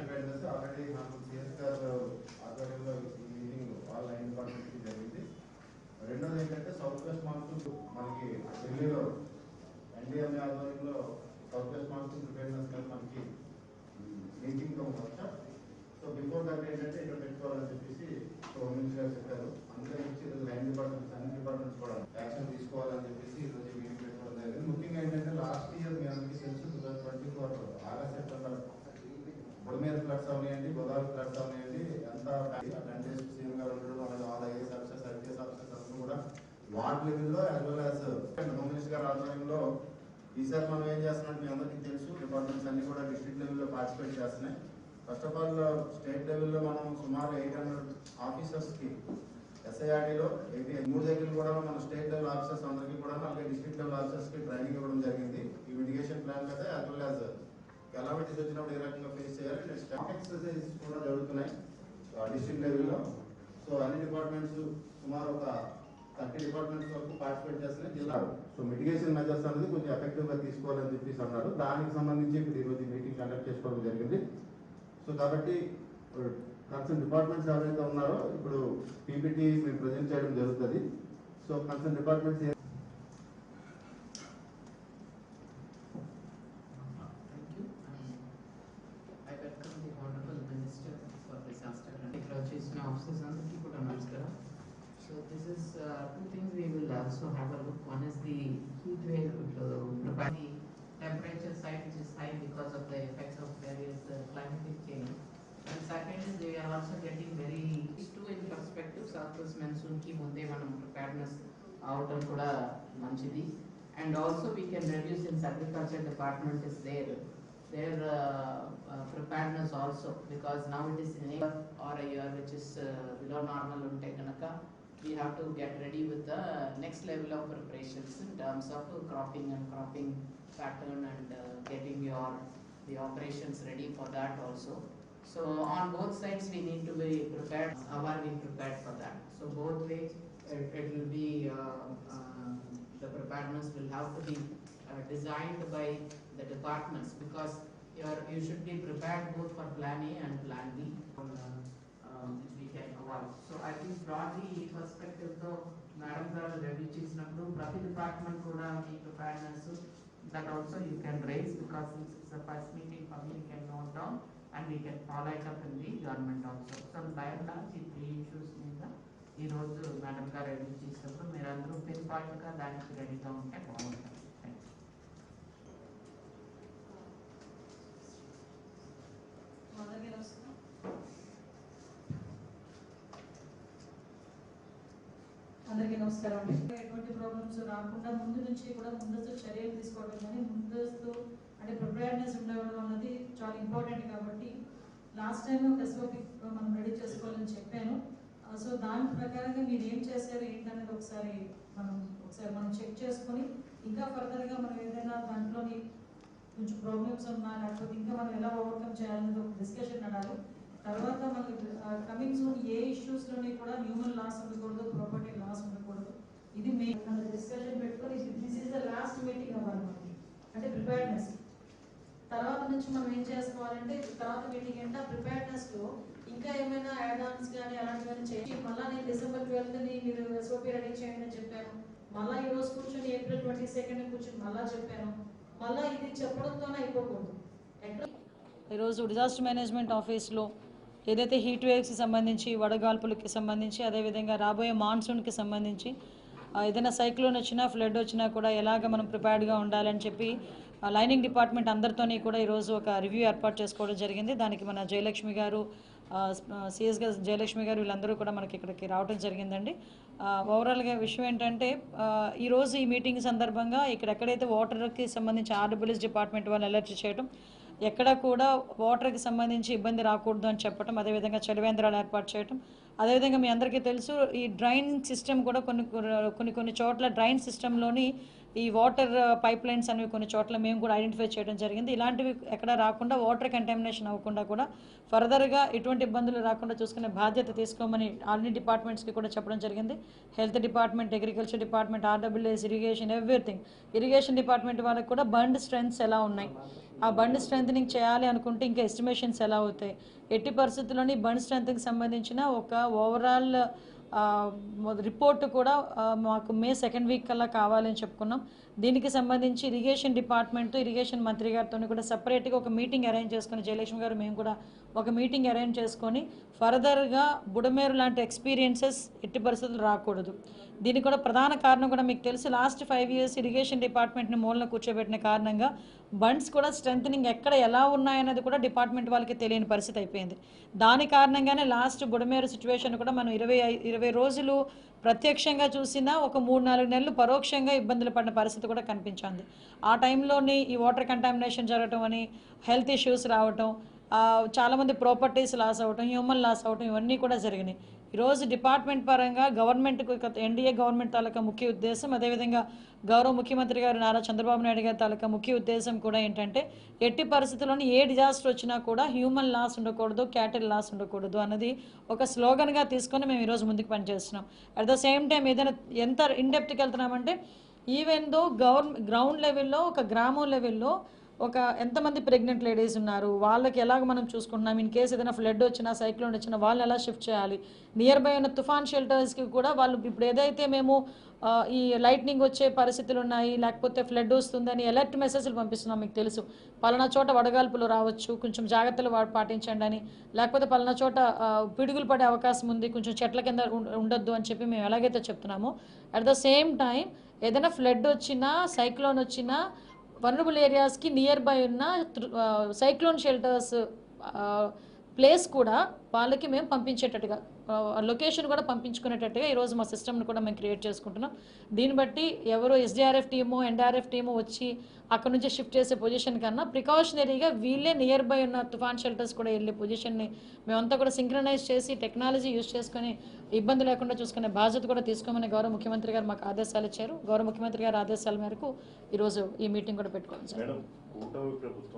Awareness already నాకు CS గారు ఆధ్వర్యంలో ఈ మీటింగ్ వాళ్ళ లైన్ డిపార్ట్మెంట్కి జరిగింది రెండోది ఏంటంటే సౌత్ వెస్ట్ మాన్సూన్ మనకి ఢిల్లీలో ఎన్డీఎంఏ ఆధ్వర్యంలో సౌత్ వెస్ట్ మాన్సూన్ ప్రిపేర్నెస్ మీద మనకి meeting workshop so before that ఏంటంటే ఇక్కడ పెట్టుకోవాలని చెప్పేసి హోమ్ మినిస్టర్ గారు చెప్పారు అందుకని వచ్చి ఈరోజు లైన్ డిపార్ట్మెంట్స్ అన్ని డిపార్ట్మెంట్స్ కూడా యాక్షన్ తీసుకోవాలని చెప్పేసి ఈరోజు మీటింగ్ పెట్టుకోవడం జరిగింది ముఖ్యంగా ఏంటంటే లాస్ట్ ఇయర్ మీ అందరికీ తెలుసు two thousand twenty four August September Budameru floods అవనివ్వండి గోదావరి ఫ్లడ్స్ అవనివ్వండి అంతా టెన్ సీఎం గారు ఉండడం అలాగే all IAS officers IPS officers అందరూ కూడా వార్డ్ లెవెల్లో as well as home minister గారి ఆధ్వర్యంలో ఈసారి మనం ఏం చేస్తున్నాం మీ అందరికీ తెలుసు డిపార్ట్మెంట్స్ అన్ని కూడా డిస్ట్రిక్ట్ లెవెల్లో పార్టిసిపేట్ చేస్తున్నాయి. ఫస్ట్ ఆఫ్ ఆల్ స్టేట్ లెవెల్లో మనం సుమారు ఎయిట్ హండ్రెడ్ ఆఫీసర్స్కి ఎస్ఐఆర్డీలో ఎయిటీ మూడు దగ్గర కూడా మన స్టేట్ లెవెల్ ఆఫీసర్స్ అందరికీ కూడా అలాగే డిస్ట్రిక్ట్ లెవెల్ ఆఫీసర్స్కి ట్రైనింగ్ ఇవ్వడం జరిగింది. ఈ మిటిగేషన్ ప్లాన్ కదా యాజ్ వెల్ యాజ్ కెలామిటీస్ వచ్చినప్పుడు ఏ రకంగా ఫేస్ చేయాలి? స్టాక్ ఎక్సర్సైజ్ కూడా జరుగుతున్నాయి. డిస్ట్రిక్ట్ లెవెల్లో సో అన్ని డిపార్ట్మెంట్స్ సుమారు ఒక థర్టీ డిపార్ట్మెంట్స్ వరకు పార్టిసిపేట్ చేస్తున్నాయి. జిల్లా సో మిటిగేషన్ మెజర్స్ అనేది కొంచెం ఎఫెక్టివ్గా తీసుకోవాలని చెప్పేసి అన్నారు. దానికి సంబంధించి ఇప్పుడు ఈరోజు మీటింగ్ కండక్ట్ చేసుకోవడం జరిగింది. సో కాబట్టి కన్సర్న్ డిపార్ట్మెంట్స్ ఎవరైతే ఉన్నారో ఇప్పుడు పీపీటీ మేము ప్రజెంట్ చేయడం జరుగుతుంది. So concern departments వచ్చేసిన ఆఫీసర్స్ అందరికీ కూడా నమస్కారం so this is two things we will also have a look one is the heat wave prepare the temperature side which is high because of the effects of various climatic change and second is they are also getting very too in perspective south west monsoon కి ముందే మనం preparedness అవడం కూడా మంచిది and also we can reduce since agriculture department is there their uh, uh, preparedness also because now it is in a year or a year which is uh, below normal unte ganaka we have to get ready with the next level of preparations in terms of cropping and cropping pattern and uh, getting your the operations ready for that also. So on both sides we need to be prepared how are we prepared for that? So both ways it, it will be uh, uh, the preparedness will have to be uh, designed by the departments because you are, you should be prepared both for plan A and plan B. uh, um, which we can avoid. So I think broadly ఈ perspective తో madam గారు review చేసినప్పుడు ప్రతి department కూడా మీ preparedness that also you can raise because it's the first meeting for me can note down and we can follow it up in the government also so by and large ఈ three issues మీద ఈ రోజు madam గారు ready చేసినప్పుడు మీరు అందరూ pin point గా దానికి రెడీగా ఉంటే బాగుంటుంది అందరికీ అందరికీ నమస్కారం అండి. ఎటువంటి ప్రాబ్లమ్స్ రాకుండా ముందు నుంచి కూడా ముందస్తు చర్యలు తీసుకోవడం కానీ ముందస్తు అంటే ప్రిపేర్నెస్ ఉండడం అనేది చాలా ఇంపార్టెంట్ కాబట్టి లాస్ట్ టైం ఒక ఎస్ఓపి మనం రెడీ చేసుకోవాలని చెప్పాను. సో దాని ప్రకారంగా మీరు ఏం చేశారు ఏంటనేది ఒకసారి మనం ఒకసారి మనం చెక్ చేసుకొని ఇంకా ఫర్దర్గా మనం ఏదైనా దాంట్లోని కొంచెం ప్రాబ్లమ్స్ ఉన్నా లేకపోతే ఇంకా మనం ఎలా ఓవర్కమ్ చేయాలనేది ఒక డిస్కషన్ నడాలి తర్వాత మనకి కమింగ్ సూన్ ఏ ఇష్యూస్లోని కూడా హ్యూమన్ లాస్ ఉండకూడదు ప్రాపర్టీ లాస్ ఉండకూడదు. ఇది మెయిన్ మన డిస్కషన్ పెట్టుకొని this is the last meeting అవ్వాలి మనకి. అంటే ప్రిపేర్నెస్ తర్వాత నుంచి మనం ఏం చేసుకోవాలంటే తర్వాత మీటింగ్ అంటే ప్రిపేర్నెస్లో ఇంకా ఏమైనా యాడ్ ఆన్స్ కానీ చేసి చేయండి. మళ్ళీ నేను డిసెంబర్ ట్వెల్త్ని మీరు ఎస్ఓపి రెడీ చేయండి అని చెప్పాను. మళ్ళీ ఈ రోజు కూర్చొని ఏప్రిల్ ట్వంటీ సెకండ్ కూర్చొని మళ్ళీ చెప్పాను. మళ్ళీ ఇది చెప్పడంతోనే అయిపోకూడదు ఈరోజు డిజాస్టర్ మేనేజ్మెంట్ ఆఫీస్లో ఏదైతే హీట్ వేవ్స్కి సంబంధించి వడగాల్పులకి సంబంధించి అదేవిధంగా రాబోయే మాన్సూన్కి సంబంధించి ఏదైనా సైక్లోన్ వచ్చినా ఫ్లడ్ వచ్చినా కూడా ఎలాగ మనం ప్రిపేర్డ్గా ఉండాలని చెప్పి లైనింగ్ డిపార్ట్మెంట్ అందరితోని కూడా ఈరోజు ఒక రివ్యూ ఏర్పాటు చేసుకోవడం జరిగింది. దానికి మన జయలక్ష్మి గారు సిఎస్ గారు జయలక్ష్మి గారు వీళ్ళందరూ కూడా మనకి ఇక్కడికి రావడం జరిగిందండి. ఓవరాల్గా విషయం ఏంటంటే ఈరోజు ఈ మీటింగ్ సందర్భంగా ఇక్కడ ఎక్కడైతే వాటర్కి సంబంధించి ఆర్డబ్ల్యూఎస్ డిపార్ట్మెంట్ వాళ్ళు అలర్ట్ చేయడం ఎక్కడ కూడా వాటర్కి సంబంధించి ఇబ్బంది రాకూడదు అని చెప్పడం అదేవిధంగా చలివేంద్రాలు ఏర్పాటు చేయడం అదేవిధంగా మీ అందరికీ తెలుసు ఈ డ్రైన్ సిస్టమ్ కూడా కొన్ని కొన్ని కొన్ని చోట్ల డ్రైన్ సిస్టంలోని ఈ వాటర్ పైప్ లైన్స్ అనేవి కొన్ని చోట్ల మేము కూడా ఐడెంటిఫై చేయడం జరిగింది. ఇలాంటివి ఎక్కడ రాకుండా వాటర్ కంటామినేషన్ అవ్వకుండా కూడా ఫర్దర్గా ఎటువంటి ఇబ్బందులు రాకుండా చూసుకునే బాధ్యత తీసుకోమని అన్ని డిపార్ట్మెంట్స్కి కూడా చెప్పడం జరిగింది. Health department agriculture department RWS irrigation everything. Irrigation department వాళ్ళకి కూడా బండ్ స్ట్రెంగ్స్ ఎలా ఉన్నాయి? ఆ బండ్ స్ట్రెంథనింగ్ చేయాలి అనుకుంటే ఇంకా ఎస్టిమేషన్స్ ఎలా అవుతాయి? ఎట్టి పరిస్థితుల్లోని బండ్ స్ట్రెంత్కి సంబంధించిన ఒక ఓవరాల్ రిపోర్ట్ కూడా మాకు మే సెకండ్ వీక్ కల్లా కావాలని చెప్పుకున్నాం. దీనికి సంబంధించి ఇరిగేషన్ డిపార్ట్మెంట్తో ఇరిగేషన్ మంత్రి గారితో కూడా సపరేట్గా ఒక మీటింగ్ అరేంజ్ చేసుకుని జయలక్ష్మి గారు మేము కూడా ఒక మీటింగ్ అరేంజ్ చేసుకొని ఫర్దర్గా బుడమేరు లాంటి ఎక్స్పీరియన్సెస్ ఎట్టి పరిస్థితులు రాకూడదు. దీనికి కూడా ప్రధాన కారణం కూడా మీకు తెలుసు లాస్ట్ ఫైవ్ ఇయర్స్ ఇరిగేషన్ డిపార్ట్మెంట్ని మూలన కూర్చోబెట్టిన కారణంగా బండ్స్ కూడా స్ట్రెంథనింగ్ ఎక్కడ ఎలా ఉన్నాయన్నది కూడా డిపార్ట్మెంట్ వాళ్ళకి తెలియని పరిస్థితి అయిపోయింది. దాని కారణంగానే లాస్ట్ బుడమేరు సిచ్యువేషన్ కూడా మనం ఇరవై ఇరవై రోజులు ప్రత్యక్షంగా చూసినా ఒక మూడు నాలుగు నెలలు పరోక్షంగా ఇబ్బందులు పడిన పరిస్థితి కూడా కనిపించింది. ఆ టైంలోని ఈ వాటర్ కంటామినేషన్ జరగటం అని హెల్త్ ఇష్యూస్ రావటం చాలామంది ప్రాపర్టీస్ లాస్ అవ్వటం హ్యూమన్ లాస్ అవ్వటం ఇవన్నీ కూడా జరిగినాయి. ఈరోజు డిపార్ట్మెంట్ పరంగా గవర్నమెంట్కు ఎన్డీఏ గవర్నమెంట్ తాలూకా ముఖ్య ఉద్దేశం అదేవిధంగా గౌరవ ముఖ్యమంత్రి గారు నారా చంద్రబాబు నాయుడు గారి తాలూకా ముఖ్య ఉద్దేశం కూడా ఏంటంటే ఎట్టి పరిస్థితుల్లోని ఏ డిజాస్టర్ వచ్చినా కూడా హ్యూమన్ లాస్ ఉండకూడదు క్యాటిల్ లాస్ ఉండకూడదు అన్నది ఒక స్లోగన్గా తీసుకొని మేము ఈరోజు ముందుకు పనిచేస్తున్నాం. అట్ ద సేమ్ టైం ఏదైనా ఎంత ఇన్డెప్త్కి వెళ్తున్నామంటే ఈవెన్ దో గవర్న గ్రౌండ్ లెవెల్లో ఒక గ్రామం లెవెల్లో ఒక ఎంతమంది ప్రెగ్నెంట్ లేడీస్ ఉన్నారు వాళ్ళకి ఎలాగ మనం చూసుకుంటున్నాం? ఇన్ కేసు ఏదైనా ఫ్లడ్ వచ్చినా సైక్లోన్ వచ్చినా వాళ్ళని ఎలా షిఫ్ట్ చేయాలి? నియర్ బై ఉన్న తుఫాన్ షెల్టర్స్కి కూడా వాళ్ళు ఇప్పుడు ఏదైతే మేము ఈ లైట్నింగ్ వచ్చే పరిస్థితులు ఉన్నాయి లేకపోతే ఫ్లడ్ వస్తుందని అలర్ట్ మెసేజ్లు పంపిస్తున్నాం మీకు తెలుసు. పలానా చోట వడగాల్పులు రావచ్చు కొంచెం జాగ్రత్తలు పాటించండి అని. లేకపోతే పలానా చోట పిడుగులు పడే అవకాశం ఉంది కొంచెం చెట్ల కింద ఉండొద్దు అని చెప్పి మేము ఎలాగైతే చెప్తున్నామో అట్ ద సేమ్ టైం ఏదైనా ఫ్లడ్ వచ్చినా సైక్లోన్ వచ్చినా వనరబుల్ ఏరియాస్కి నియర్ బై ఉన్న సైక్లోన్ షెల్టర్స్ ప్లేస్ కూడా వాళ్ళకి మేము పంపించేటట్టుగా లొకేషన్ కూడా పంపించుకునేటట్టుగా ఈరోజు మా సిస్టమ్ని కూడా మేము క్రియేట్ చేసుకుంటున్నాం. దీన్ని బట్టి ఎవరు ఎస్డిఆర్ఎఫ్ టీము ఎన్డీఆర్ఎఫ్ టీము వచ్చి అక్కడ నుంచి షిఫ్ట్ చేసే పొజిషన్ కన్నా ప్రికాషనరీగా వీళ్ళే నియర్ బై ఉన్న తుఫాన్ షెల్టర్స్ కూడా వెళ్ళే పొజిషన్ని మేమంతా కూడా సింక్రనైజ్ చేసి టెక్నాలజీ యూజ్ చేసుకొని ఇబ్బంది లేకుండా చూసుకునే బాధ్యత కూడా తీసుకోమని గౌరవ ముఖ్యమంత్రి గారు మాకు ఆదేశాలు ఇచ్చారు. గౌరవ ముఖ్యమంత్రి గారి ఆదేశాల మేరకు ఈరోజు ఈ మీటింగ్ కూడా పెట్టుకోవాలి